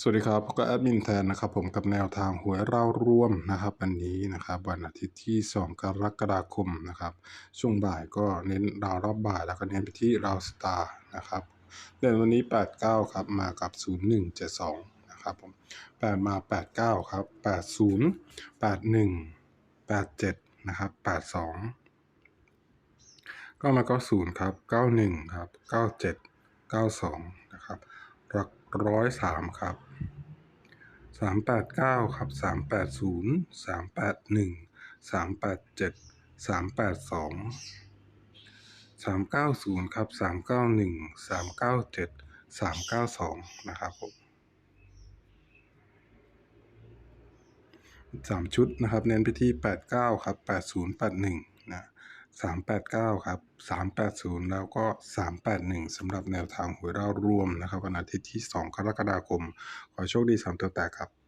สวัสดีครับพบกับแอดมินแทนนะครับผมกับแนวทางหวยเราร่วมนะครับวันนี้นะครับวันอาทิตย์ที่ 2 กรกฎาคมนะครับช่วงบ่ายก็เน้นราวรอบบ่ายแล้วก็เน้นไปที่ราวสตาร์นะครับเดือนวันนี้ 89 ครับมากับ 0172 นะครับผม8มา 89 ครับ 80 81 87 นะครับ 82 ก็มาก็0ครับ 91 ครับ 97 92 นะครับรักร้อยสามครับ สามแปดเก้าครับสามแปดศูนย์สามแปดหนึ่งสามแปดเจ็ดสามแปดสองสามเก้าศูนย์ครับสามเก้าหนึ่งสามเก้าเจ็ดสามเก้าสองนะครับผมสามชุดนะครับ เน้นไปที่แปดเก้าครับแปดศูนย์แปดหนึ่งนะ สามแปดเก้าครับสามแปดศูนย์แล้วก็สามแปดหนึ่งสำหรับแนวทางหวยเรารวมนะครับวันอาทิตย์ที่สองกรกฎาคม ขอโชคดีสามตัวแตกครับ